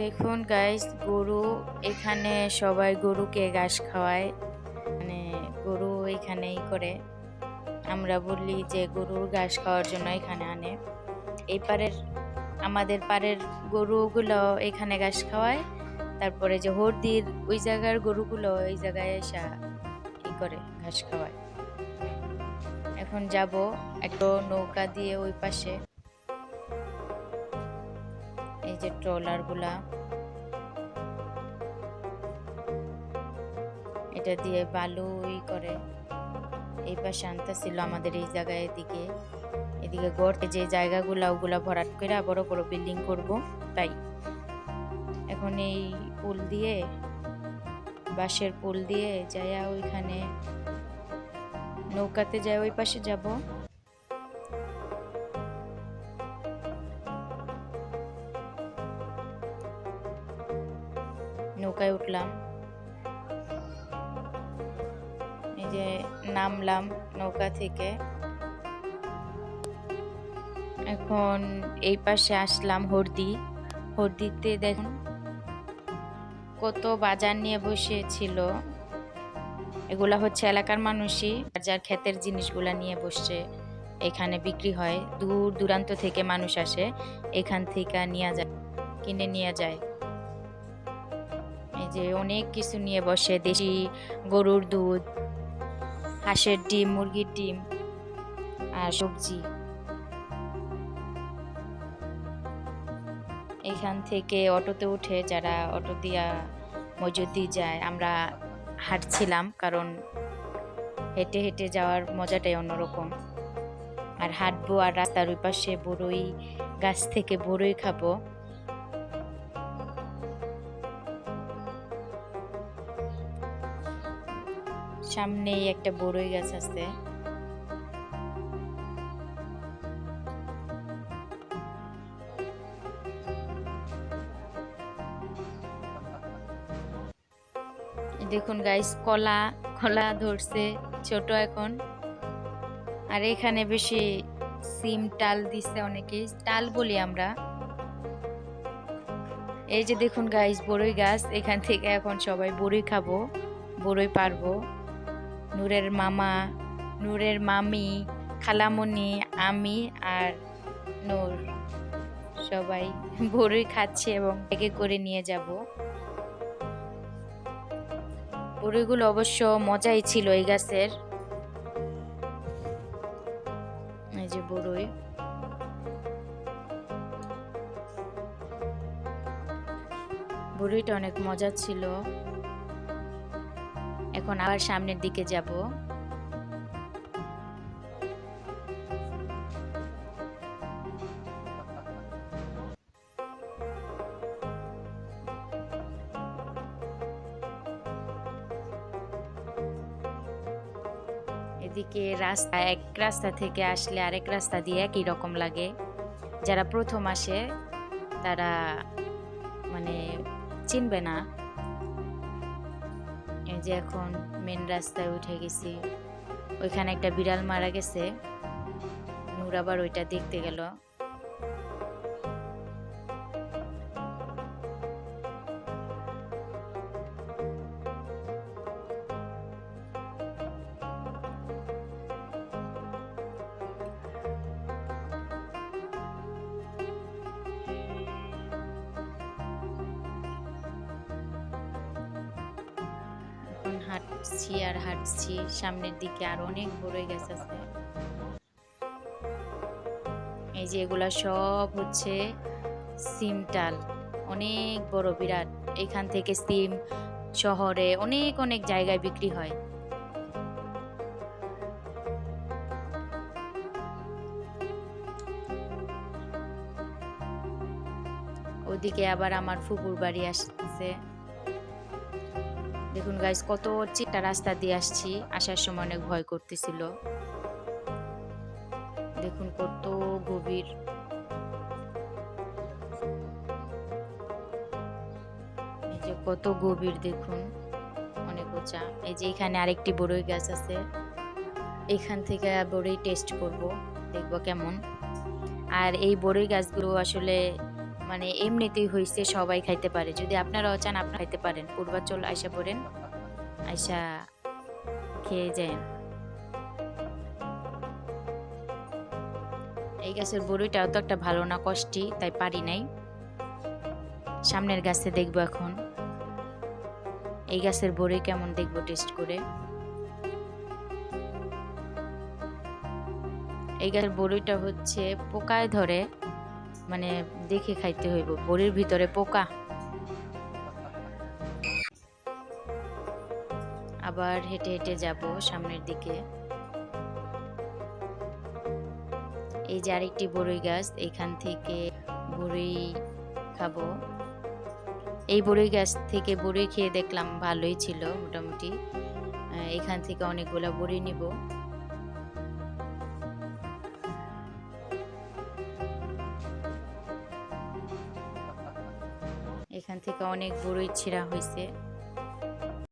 দেখুন গাইস গরু এখানে সবাই গরুকে ঘাস খাওয়ায়। মানে গরু এখানেই করে। আমরা বলি যে গরুর ঘাস খাওয়ার জন্য এখানে আনে। এই পারের, আমাদের পারের গরুগুলো এখানে ঘাস খাওয়ায়। তারপরে যে হর্দির, ওই জায়গার গরুগুলো ওই জায়গায় এসা কি করে, ঘাস খাওয়ায়। এখন যাব, একটা নৌকা দিয়ে ওই পাশে। যে ট্রলারগুলা এটা দিয়ে বালু ই করে। এই পাশে আনতেছিল আমাদের এই জায়গায় এদিকে। এদিকে গড়তে যে জায়গাগুলা, ওগুলা ভরাট করে বড় বড় বিল্ডিং করব, তাই। এখন এই পুল দিয়ে, বাঁশের পুল দিয়ে যাইয়া ওইখানে নৌকাতে যায় ওই পাশে যাব। নৌকায় উঠলাম। এই যে নামলাম নৌকা থেকে। এখন এই পাশে আসলাম হরদি। হর্দিতে দেখুন কত বাজার নিয়ে বসেছিল। এগুলা হচ্ছে এলাকার মানুষই যার ক্ষেতের জিনিসগুলা নিয়ে বসছে। এখানে বিক্রি হয়, দূর দূরান্ত থেকে মানুষ আসে, এখান থেকে নিয়ে যায়, কিনে নিয়ে যায়। যে অনেক কিছু নিয়ে বসে, দেশি গরুর দুধ, হাঁসের ডিম, মুরগির ডিম আর সবজি। এখান থেকে অটোতে উঠে যারা অটো দিয়া মজুদি যায়, আমরা হাঁটছিলাম কারণ হেঁটে হেঁটে যাওয়ার মজাটাই অন্যরকম। আর হাঁটবো আর রাস্তার ওই পাশে বড়ই গাছ থেকে বড়ই খাব। সামনেই একটা বড়ই গাছ আছে। দেখুন গাইস কলা কলা ধরছে ছোট এখন। আর এখানে বেশি সিম, টাল দিচ্ছে অনেকে টাল বলি আমরা। এই যে দেখুন গাইস বড়ই গাছ। এখান থেকে এখন সবাই বড়ই খাব, বড়ই পারব। নূরের মামা, নূরের মামি খালামণি আমি আর নূর। সবাই বড়ই খাচ্ছে এবং ব্যাগে করে নিয়ে যাব। বড়িগুলো অবশ্য মজাই ছিল এই গাছের। এই যে বড়ই। বড়িটা অনেক মজা ছিল। এখন আবার সামনের দিকে যাব। এদিকে রাস্তা, এক রাস্তা থেকে আসলে আরেক রাস্তা দিয়ে একই রকম লাগে। যারা প্রথম আসে, তারা মানে চিনবে না। যে এখন মেন রাস্তায় উঠে গেছি। ওইখানে একটা বিড়াল মারা গেছে। নূর আবার ওইটা দেখতে গেল। হাঁটছি আর হাঁটছি, সামনের দিকে আর অনেক বড়ই গাছ আছে এই যে এগুলা সব হচ্ছে সিমটাল অনেক বড় বিরাট। এখান থেকে সিম শহরে অনেক অনেক জায়গায় বিক্রি হয়। ওদিকে আবার আমার ফুপুর বাড়ি আসছে দেখুন গাইস কত চিটা রাস্তা দিয়ে আসছি। আসার সময় অনেক ভয় করতেছিল। দেখুন কত গভীর। যে কত গভীর দেখুন, অনেক উঁচা। এই যে এখানে আরেকটি বড়ই গাছ আছে। এখান থেকে বড়ই টেস্ট করব, দেখব কেমন। আর এই বড়ই গাছগুলো আসলে মানে এমনিতেই হয়েছে সবাই খাইতে পারে। যদি আপনারাও চান, আপনারা খাইতে পারেন। পূর্বাচল আইসা পড়েন। আইসা খেয়ে যান। এই গাছের বড়িটাও তো একটা ভালো না কষ্টি, তাই পারি নাই। সামনের গাছে দেখব এখন। এই গাছের বড়ি কেমন দেখব টেস্ট করে। এই গাছের বড়িটা হচ্ছে পোকায় ধরে। মানে দেখে খাইতে হইব। বড়ির ভিতরে পোকা। আবার হেঁটে হেঁটে যাব সামনের দিকে। এই যে আরেকটি বড়ই গাছ, এখান থেকে বড়ই খাব। এই বড়ই গাছ থেকে বড়ই খেয়ে দেখলাম ভালোই ছিল মোটামুটি। এখান থেকে অনেকগুলা বড়ি নিব। এখান থেকে অনেক বড়ই ছিঁড়া হয়েছে